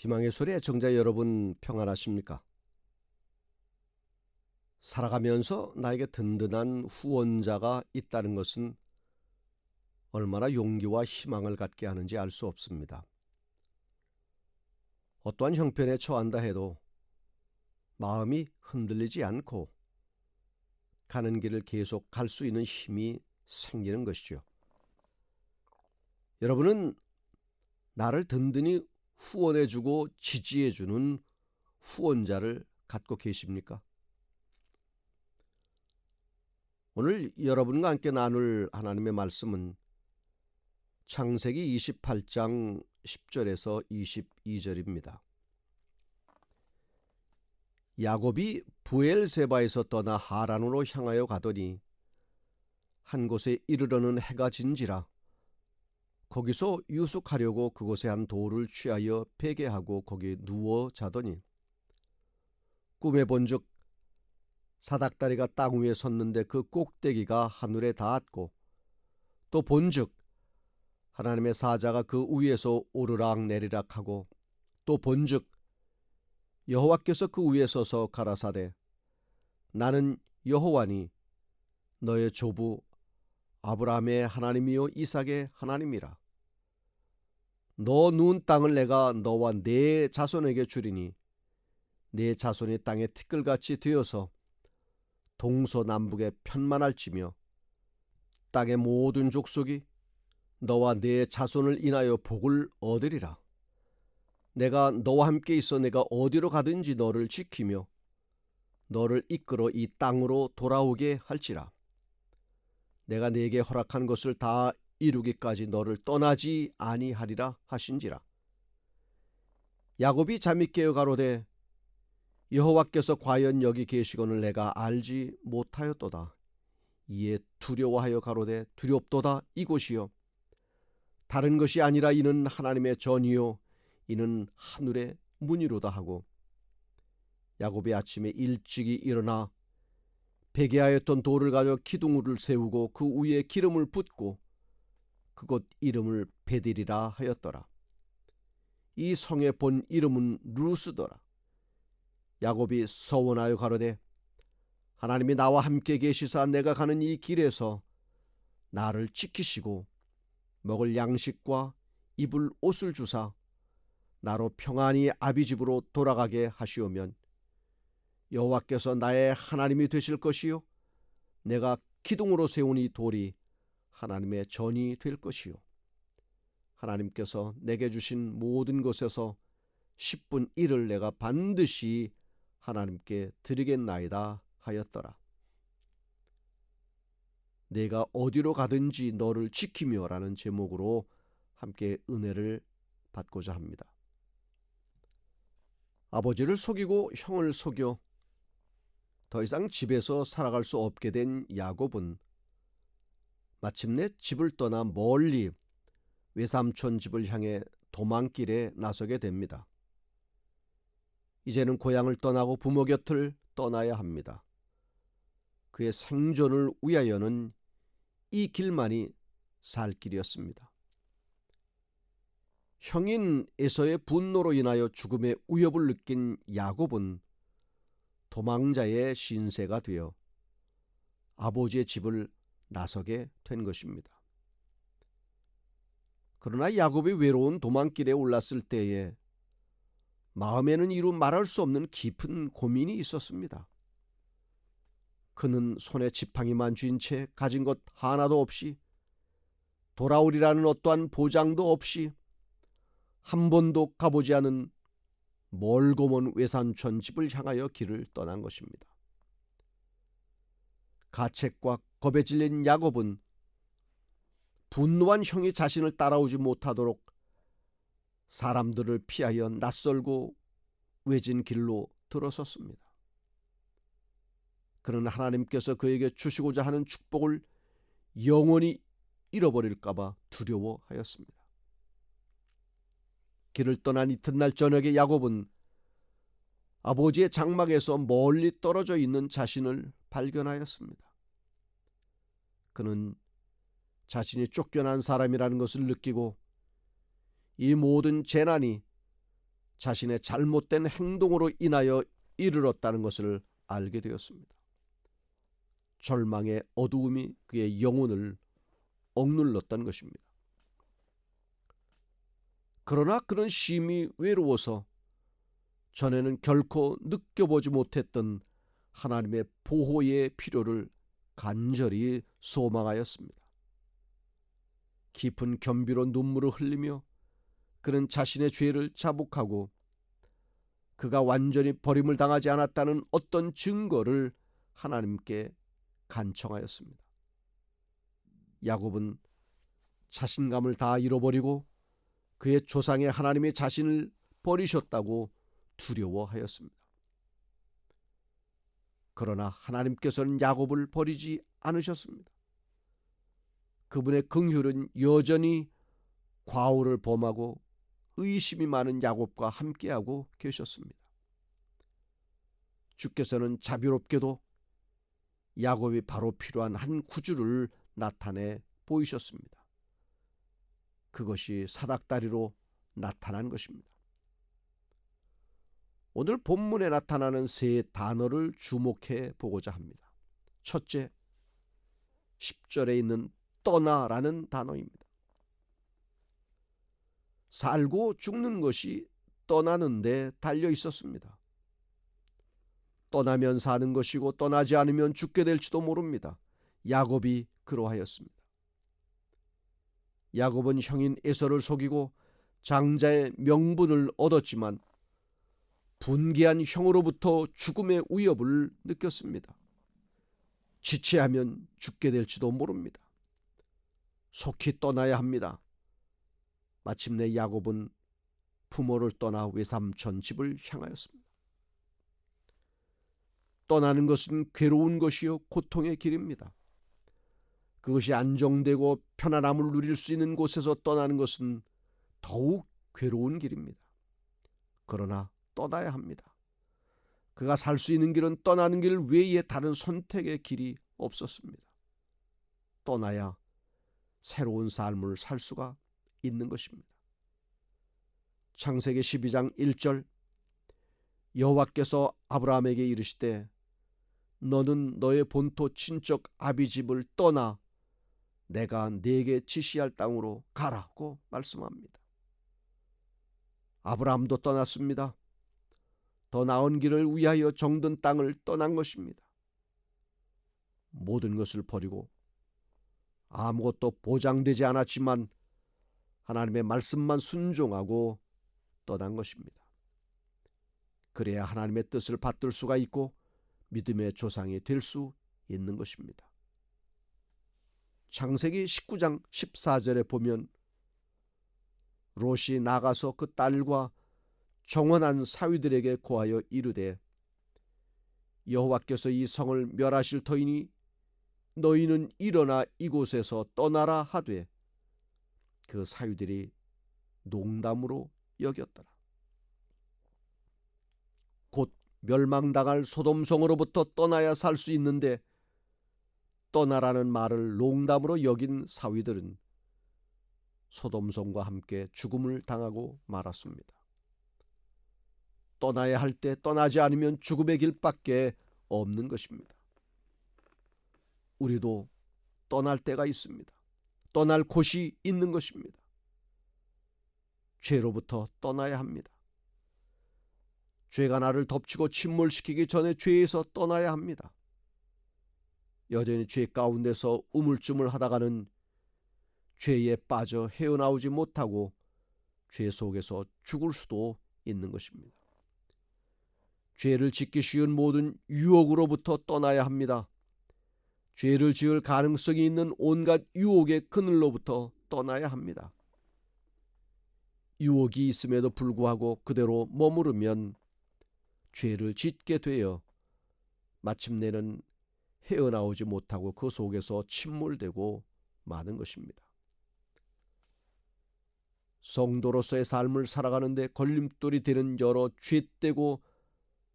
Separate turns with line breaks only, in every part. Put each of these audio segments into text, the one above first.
희망의 소리 애청자 여러분 평안하십니까? 살아가면서 나에게 든든한 후원자가 있다는 것은 얼마나 용기와 희망을 갖게 하는지 알 수 없습니다. 어떠한 형편에 처한다 해도 마음이 흔들리지 않고 가는 길을 계속 갈 수 있는 힘이 생기는 것이죠. 여러분은 나를 든든히 후원해주고 지지해주는 후원자를 갖고 계십니까? 오늘 여러분과 함께 나눌 하나님의 말씀은 창세기 28장 10절에서 22절입니다. 야곱이 부엘세바에서 떠나 하란으로 향하여 가더니 한 곳에 이르러는 해가 진지라 거기서 유숙하려고 그곳에 한 돌을 취하여 베개하고 거기 누워 자더니 꿈에 본즉 사닥다리가 땅 위에 섰는데 그 꼭대기가 하늘에 닿았고 또 본즉 하나님의 사자가 그 위에서 오르락 내리락 하고 또 본즉 여호와께서 그 위에 서서 가라사대 나는 여호와니 너의 조부 아브라함의 하나님이요 이삭의 하나님이라 너 누운 땅을 내가 너와 네 자손에게 주리니 네 자손이 땅의 티끌같이 되어서 동서남북에 편만할지며 땅의 모든 족속이 너와 네 자손을 인하여 복을 얻으리라. 내가 너와 함께 있어 내가 어디로 가든지 너를 지키며 너를 이끌어 이 땅으로 돌아오게 할지라. 내가 네게 허락한 것을 다 이루기까지 너를 떠나지 아니하리라 하신지라. 야곱이 잠이 깨어 가로되 여호와께서 과연 여기 계시거늘 내가 알지 못하였도다. 이에 두려워하여 가로되 두렵도다 이곳이요 다른 것이 아니라 이는 하나님의 전이요 이는 하늘의 문이로다 하고 야곱이 아침에 일찍이 일어나 베개하였던 돌을 가져 기둥을 세우고 그 위에 기름을 붓고 그곳 이름을 베델이라 하였더라. 이 성의 본 이름은 루스더라. 야곱이 서원하여 가로되 하나님이 나와 함께 계시사 내가 가는 이 길에서 나를 지키시고 먹을 양식과 입을 옷을 주사 나로 평안히 아비 집으로 돌아가게 하시오면 여호와께서 나의 하나님이 되실 것이요 내가 기둥으로 세운 이 돌이 하나님의 전이 될 것이요 하나님께서 내게 주신 모든 것에서 10분 1을 내가 반드시 하나님께 드리겠나이다 하였더라. 내가 어디로 가든지 너를 지키며 라는 제목으로 함께 은혜를 받고자 합니다. 아버지를 속이고 형을 속여 더 이상 집에서 살아갈 수 없게 된 야곱은 마침내 집을 떠나 멀리 외삼촌 집을 향해 도망길에 나서게 됩니다. 이제는 고향을 떠나고 부모 곁을 떠나야 합니다. 그의 생존을 위하여는 이 길만이 살 길이었습니다. 형인 에서의 분노로 인하여 죽음의 위협을 느낀 야곱은 도망자의 신세가 되어 아버지의 집을 나서게 된 것입니다. 그러나 야곱이 외로운 도망길에 올랐을 때에 마음에는 이루 말할 수 없는 깊은 고민이 있었습니다. 그는 손에 지팡이만 쥔 채 가진 것 하나도 없이 돌아오리라는 어떠한 보장도 없이 한 번도 가보지 않은 멀고 먼 외산촌 집을 향하여 길을 떠난 것입니다. 가책과 겁에 질린 야곱은 분노한 형이 자신을 따라오지 못하도록 사람들을 피하여 낯설고 외진 길로 들어섰습니다. 그는 하나님께서 그에게 주시고자 하는 축복을 영원히 잃어버릴까봐 두려워하였습니다. 길을 떠난 이튿날 저녁에 야곱은 아버지의 장막에서 멀리 떨어져 있는 자신을 발견하였습니다. 그는 자신이 쫓겨난 사람이라는 것을 느끼고 이 모든 재난이 자신의 잘못된 행동으로 인하여 이르렀다는 것을 알게 되었습니다. 절망의 어두움이 그의 영혼을 억눌렀던 것입니다. 그러나 그런 심히 외로워서 전에는 결코 느껴보지 못했던 하나님의 보호의 필요를 간절히 소망하였습니다. 깊은 겸비로 눈물을 흘리며 그는 자신의 죄를 자복하고 그가 완전히 버림을 당하지 않았다는 어떤 증거를 하나님께 간청하였습니다. 야곱은 자신감을 다 잃어버리고 그의 조상의 하나님의 자신을 버리셨다고 두려워하였습니다. 그러나 하나님께서는 야곱을 버리지 않으셨습니다. 그분의 긍휼은 여전히 과오를 범하고 의심이 많은 야곱과 함께하고 계셨습니다. 주께서는 자비롭게도 야곱이 바로 필요한 한 구주를 나타내 보이셨습니다. 그것이 사닥다리로 나타난 것입니다. 오늘 본문에 나타나는 세 단어를 주목해 보고자 합니다. 첫째, 10절에 있는 떠나라는 단어입니다. 살고 죽는 것이 떠나는데 달려 있었습니다. 떠나면 사는 것이고 떠나지 않으면 죽게 될지도 모릅니다. 야곱이 그러하였습니다. 야곱은 형인 에서를 속이고 장자의 명분을 얻었지만 분개한 형으로부터 죽음의 위협을 느꼈습니다. 지체하면 죽게 될지도 모릅니다. 속히 떠나야 합니다. 마침내 야곱은 부모를 떠나 외삼촌 집을 향하였습니다. 떠나는 것은 괴로운 것이요 고통의 길입니다. 그것이 안정되고 편안함을 누릴 수 있는 곳에서 떠나는 것은 더욱 괴로운 길입니다. 그러나 떠나야 합니다. 그가 살 수 있는 길은 떠나는 길 외에 다른 선택의 길이 없었습니다. 떠나야 새로운 삶을 살 수가 있는 것입니다. 창세기 12장 1절 여호와께서 아브라함에게 이르시되 너는 너의 본토 친척 아비 집을 떠나 내가 네게 지시할 땅으로 가라고 말씀합니다. 아브라함도 떠났습니다. 더 나은 길을 위하여 정든 땅을 떠난 것입니다. 모든 것을 버리고 아무것도 보장되지 않았지만 하나님의 말씀만 순종하고 떠난 것입니다. 그래야 하나님의 뜻을 받들 수가 있고 믿음의 조상이 될 수 있는 것입니다. 창세기 19장 14절에 보면 롯이 나가서 그 딸과 정원한 사위들에게 고하여 이르되 여호와께서 이 성을 멸하실 터이니 너희는 일어나 이곳에서 떠나라 하되 그 사유들이 농담으로 여겼더라. 곧 멸망당할 소돔성으로부터 떠나야 살 수 있는데 떠나라는 말을 농담으로 여긴 사위들은 소돔성과 함께 죽음을 당하고 말았습니다. 떠나야 할 때 떠나지 않으면 죽음의 길밖에 없는 것입니다. 우리도 떠날 때가 있습니다. 떠날 곳이 있는 것입니다. 죄로부터 떠나야 합니다. 죄가 나를 덮치고 침몰시키기 전에 죄에서 떠나야 합니다. 여전히 죄 가운데서 우물쭈물 하다가는 죄에 빠져 헤어나오지 못하고 죄 속에서 죽을 수도 있는 것입니다. 죄를 짓기 쉬운 모든 유혹으로부터 떠나야 합니다. 죄를 지을 가능성이 있는 온갖 유혹의 그늘로부터 떠나야 합니다. 유혹이 있음에도 불구하고 그대로 머무르면 죄를 짓게 되어 마침내는 헤어나오지 못하고 그 속에서 침몰되고 마는 것입니다. 성도로서의 삶을 살아가는데 걸림돌이 되는 여러 죄되고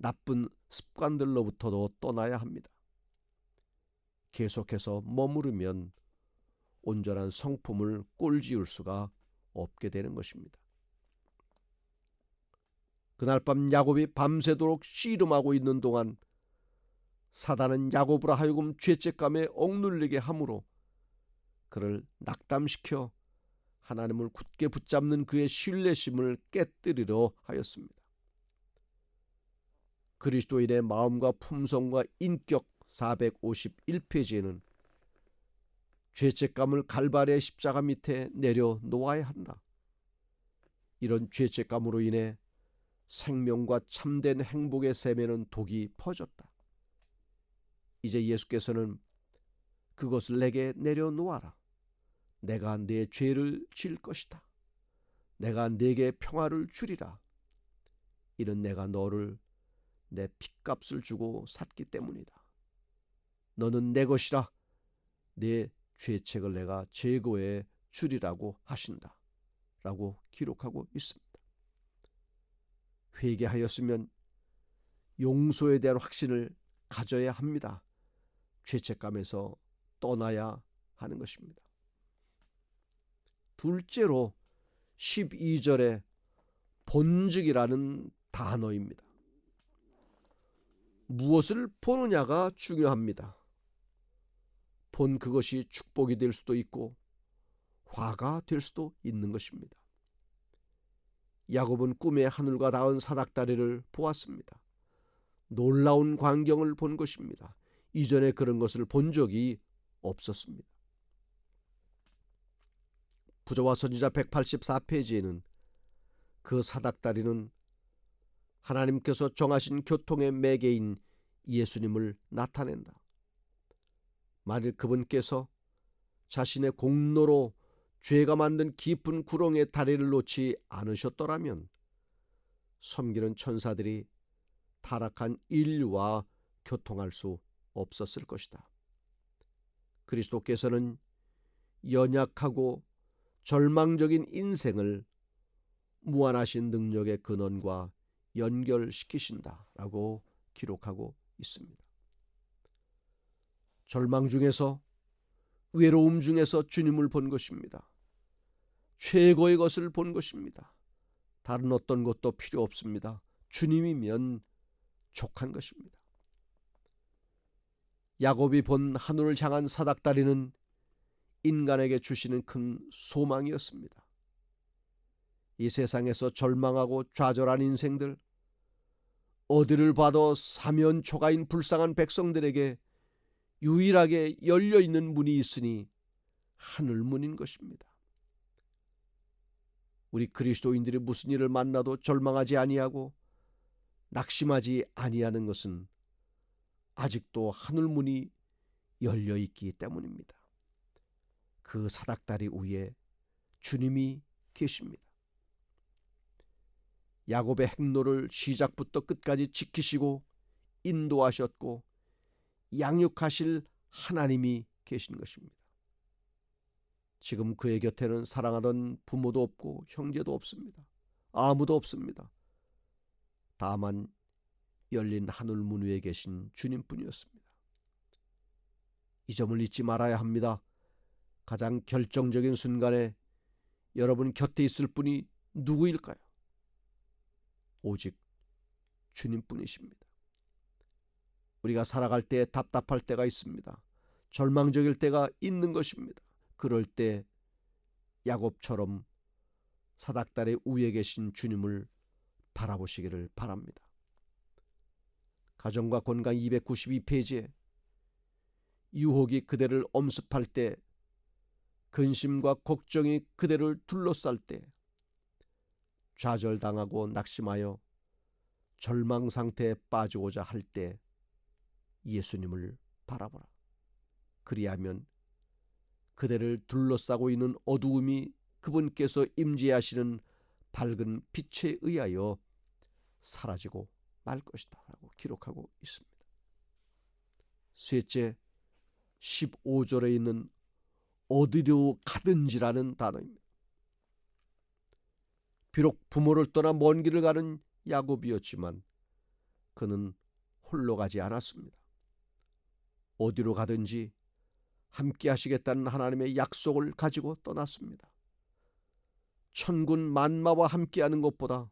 나쁜 습관들로부터도 떠나야 합니다. 계속해서 머무르면 온전한 성품을 꼴지을 수가 없게 되는 것입니다. 그날 밤 야곱이 밤새도록 씨름하고 있는 동안 사단은 야곱으로 하여금 죄책감에 억눌리게 함으로 그를 낙담시켜 하나님을 굳게 붙잡는 그의 신뢰심을 깨뜨리려 하였습니다. 그리스도인의 마음과 품성과 인격 451페이지에는 죄책감을 갈발의 십자가 밑에 내려 놓아야 한다. 이런 죄책감으로 인해 생명과 참된 행복의 샘에는 독이 퍼졌다. 이제 예수께서는 그것을 내게 내려놓아라. 내가 내 죄를 질 것이다. 내가 내게 평화를 주리라. 이는 내가 너를 내 핏값을 주고 샀기 때문이다. 너는 내 것이라 내 죄책을 내가 제거해 주리라고 하신다. 라고 기록하고 있습니다. 회개하였으면 용서에 대한 확신을 가져야 합니다. 죄책감에서 떠나야 하는 것입니다. 둘째로 12절에 본직이라는 단어입니다. 무엇을 보느냐가 중요합니다. 본 그것이 축복이 될 수도 있고 화가 될 수도 있는 것입니다. 야곱은 꿈에 하늘과 닿은 사닥다리를 보았습니다. 놀라운 광경을 본 것입니다. 이전에 그런 것을 본 적이 없었습니다. 부조와 선지자 184페이지에는 그 사닥다리는 하나님께서 정하신 교통의 매개인 예수님을 나타낸다. 만일 그분께서 자신의 공로로 죄가 만든 깊은 구렁에 다리를 놓지 않으셨더라면 섬기는 천사들이 타락한 인류와 교통할 수 없었을 것이다. 그리스도께서는 연약하고 절망적인 인생을 무한하신 능력의 근원과 연결시키신다라고 기록하고 있습니다. 절망 중에서 외로움 중에서 주님을 본 것입니다. 최고의 것을 본 것입니다. 다른 어떤 것도 필요 없습니다. 주님이면 족한 것입니다. 야곱이 본 하늘을 향한 사닥다리는 인간에게 주시는 큰 소망이었습니다. 이 세상에서 절망하고 좌절한 인생들, 어디를 봐도 사면초가인 불쌍한 백성들에게 유일하게 열려 있는 문이 있으니 하늘 문인 것입니다. 우리 그리스도인들이 무슨 일을 만나도 절망하지 아니하고 낙심하지 아니하는 것은 아직도 하늘 문이 열려 있기 때문입니다. 그 사닥다리 위에 주님이 계십니다. 야곱의 행로를 시작부터 끝까지 지키시고 인도하셨고 양육하실 하나님이 계신 것입니다. 지금 그의 곁에는 사랑하던 부모도 없고 형제도 없습니다. 아무도 없습니다. 다만 열린 하늘 문 위에 계신 주님뿐이었습니다. 이 점을 잊지 말아야 합니다. 가장 결정적인 순간에 여러분 곁에 있을 분이 누구일까요? 오직 주님뿐이십니다. 우리가 살아갈 때 답답할 때가 있습니다. 절망적일 때가 있는 것입니다. 그럴 때 야곱처럼 사닥달의 위에 계신 주님을 바라보시기를 바랍니다. 가정과 건강 292페이지에 유혹이 그대를 엄습할 때 근심과 걱정이 그대를 둘러쌀 때 좌절당하고 낙심하여 절망 상태에 빠지고자 할 때 예수님을 바라보라. 그리하면 그대를 둘러싸고 있는 어두움이 그분께서 임재하시는 밝은 빛에 의하여 사라지고 말 것이다 라고 기록하고 있습니다. 셋째 15절에 있는 어디로 가든지라는 단어입니다. 비록 부모를 떠나 먼 길을 가는 야곱이었지만 그는 홀로 가지 않았습니다. 어디로 가든지 함께 하시겠다는 하나님의 약속을 가지고 떠났습니다. 천군 만마와 함께하는 것보다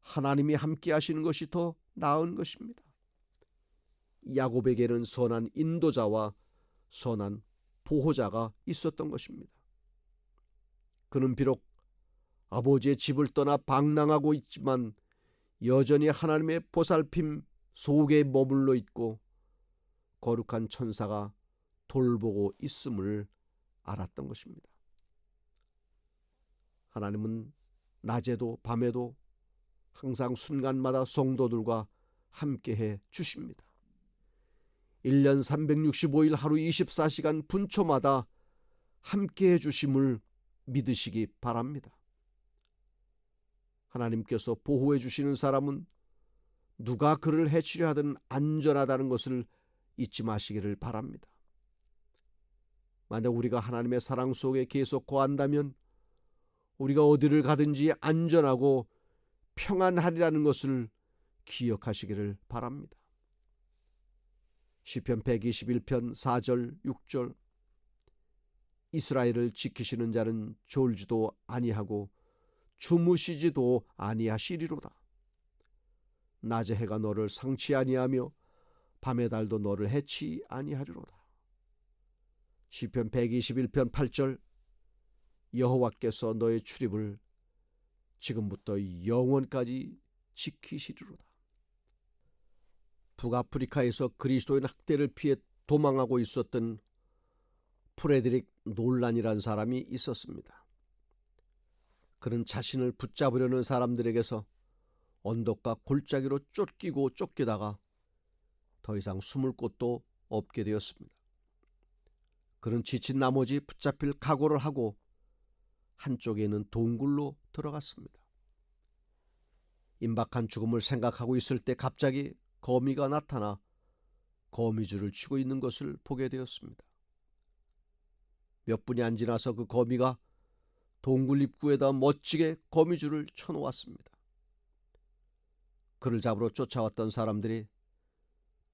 하나님이 함께 하시는 것이 더 나은 것입니다. 야곱에게는 선한 인도자와 선한 보호자가 있었던 것입니다. 그는 비록 아버지의 집을 떠나 방랑하고 있지만 여전히 하나님의 보살핌 속에 머물러 있고 거룩한 천사가 돌보고 있음을 알았던 것입니다. 하나님은 낮에도 밤에도 항상 순간마다 성도들과 함께해 주십니다. 1년 365일 하루 24시간 분초마다 함께해 주심을 믿으시기 바랍니다. 하나님께서 보호해 주시는 사람은 누가 그를 해치려 하든 안전하다는 것을 잊지 마시기를 바랍니다. 만약 우리가 하나님의 사랑 속에 계속 거한다면 우리가 어디를 가든지 안전하고 평안하리라는 것을 기억하시기를 바랍니다. 시편 121편 4절 6절 이스라엘을 지키시는 자는 졸지도 아니하고 주무시지도 아니하시리로다. 낮의 해가 너를 상치 아니하며 밤의 달도 너를 해치 아니하리로다. 시편 121편 8절 여호와께서 너의 출입을 지금부터 영원까지 지키시리로다. 북아프리카에서 그리스도인 학대를 피해 도망하고 있었던 프레드릭 논란이란 사람이 있었습니다. 그는 자신을 붙잡으려는 사람들에게서 언덕과 골짜기로 쫓기고 쫓기다가 더 이상 숨을 곳도 없게 되었습니다. 그는 지친 나머지 붙잡힐 각오를 하고 한쪽에 있는 동굴로 들어갔습니다. 임박한 죽음을 생각하고 있을 때 갑자기 거미가 나타나 거미줄을 치고 있는 것을 보게 되었습니다. 몇 분이 안 지나서 그 거미가 동굴 입구에다 멋지게 거미줄을 쳐놓았습니다. 그를 잡으러 쫓아왔던 사람들이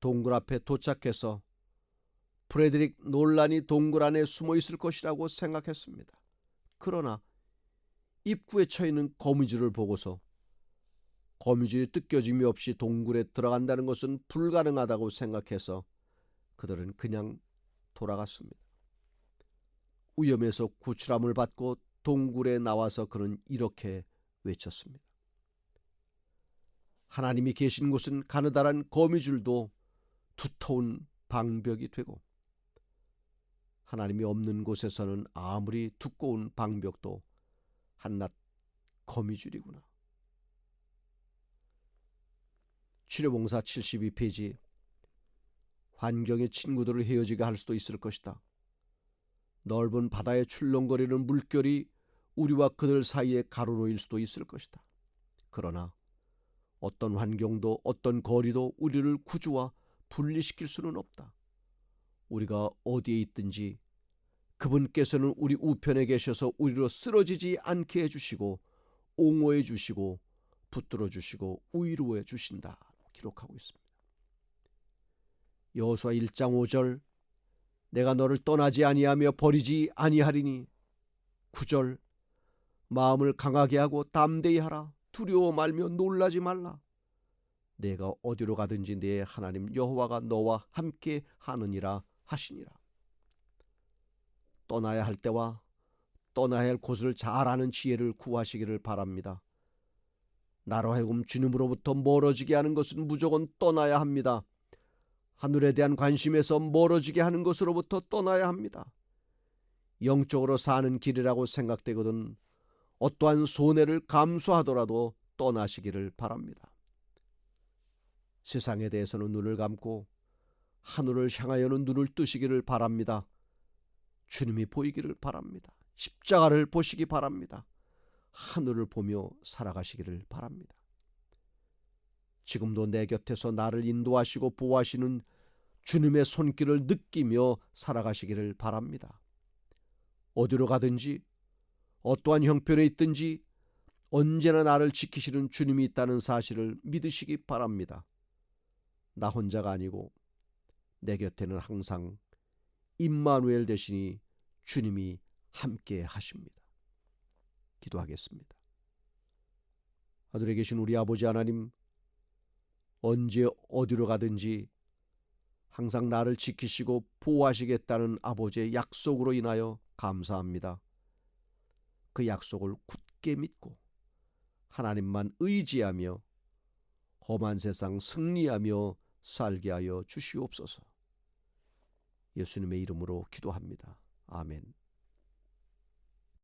동굴 앞에 도착해서 프레드릭 논란이 동굴 안에 숨어 있을 것이라고 생각했습니다. 그러나 입구에 처 있는 거미줄을 보고서 거미줄이 뜯겨짐이 없이 동굴에 들어간다는 것은 불가능하다고 생각해서 그들은 그냥 돌아갔습니다. 위험에서 구출함을 받고 동굴에 나와서 그는 이렇게 외쳤습니다. 하나님이 계신 곳은 가느다란 거미줄도 두터운 방벽이 되고 하나님이 없는 곳에서는 아무리 두꺼운 방벽도 한낱 거미줄이구나. 치료봉사 72페이지 환경의 친구들을 헤어지게 할 수도 있을 것이다. 넓은 바다에 출렁거리는 물결이 우리와 그들 사이에 가로로일 수도 있을 것이다. 그러나 어떤 환경도 어떤 거리도 우리를 구주와 분리시킬 수는 없다. 우리가 어디에 있든지 그분께서는 우리 우편에 계셔서 우리로 쓰러지지 않게 해주시고 옹호해 주시고 붙들어 주시고 위로해 주신다. 기록하고 있습니다. 여호수아 1장 5절 내가 너를 떠나지 아니하며 버리지 아니하리니 9절 마음을 강하게 하고 담대히 하라 두려워 말며 놀라지 말라 내가 어디로 가든지 내 하나님 여호와가 너와 함께 하느니라 하시니라 떠나야 할 때와 떠나야 할 곳을 잘 아는 지혜를 구하시기를 바랍니다. 나로 하여금 주님으로부터 멀어지게 하는 것은 무조건 떠나야 합니다. 하늘에 대한 관심에서 멀어지게 하는 것으로부터 떠나야 합니다. 영적으로 사는 길이라고 생각되거든 어떠한 손해를 감수하더라도 떠나시기를 바랍니다. 세상에 대해서는 눈을 감고 하늘을 향하여는 눈을 뜨시기를 바랍니다. 주님이 보이기를 바랍니다. 십자가를 보시기 바랍니다. 하늘을 보며 살아가시기를 바랍니다. 지금도 내 곁에서 나를 인도하시고 보호하시는 주님의 손길을 느끼며 살아가시기를 바랍니다. 어디로 가든지 어떠한 형편에 있든지 언제나 나를 지키시는 주님이 있다는 사실을 믿으시기 바랍니다. 나 혼자가 아니고 내 곁에는 항상 임마누엘 대신이 주님이 함께 하십니다. 기도하겠습니다. 하늘에 계신 우리 아버지 하나님 언제 어디로 가든지 항상 나를 지키시고 보호하시겠다는 아버지의 약속으로 인하여 감사합니다. 그 약속을 굳게 믿고 하나님만 의지하며 험한 세상 승리하며 살게 하여 주시옵소서. 예수님의 이름으로 기도합니다. 아멘.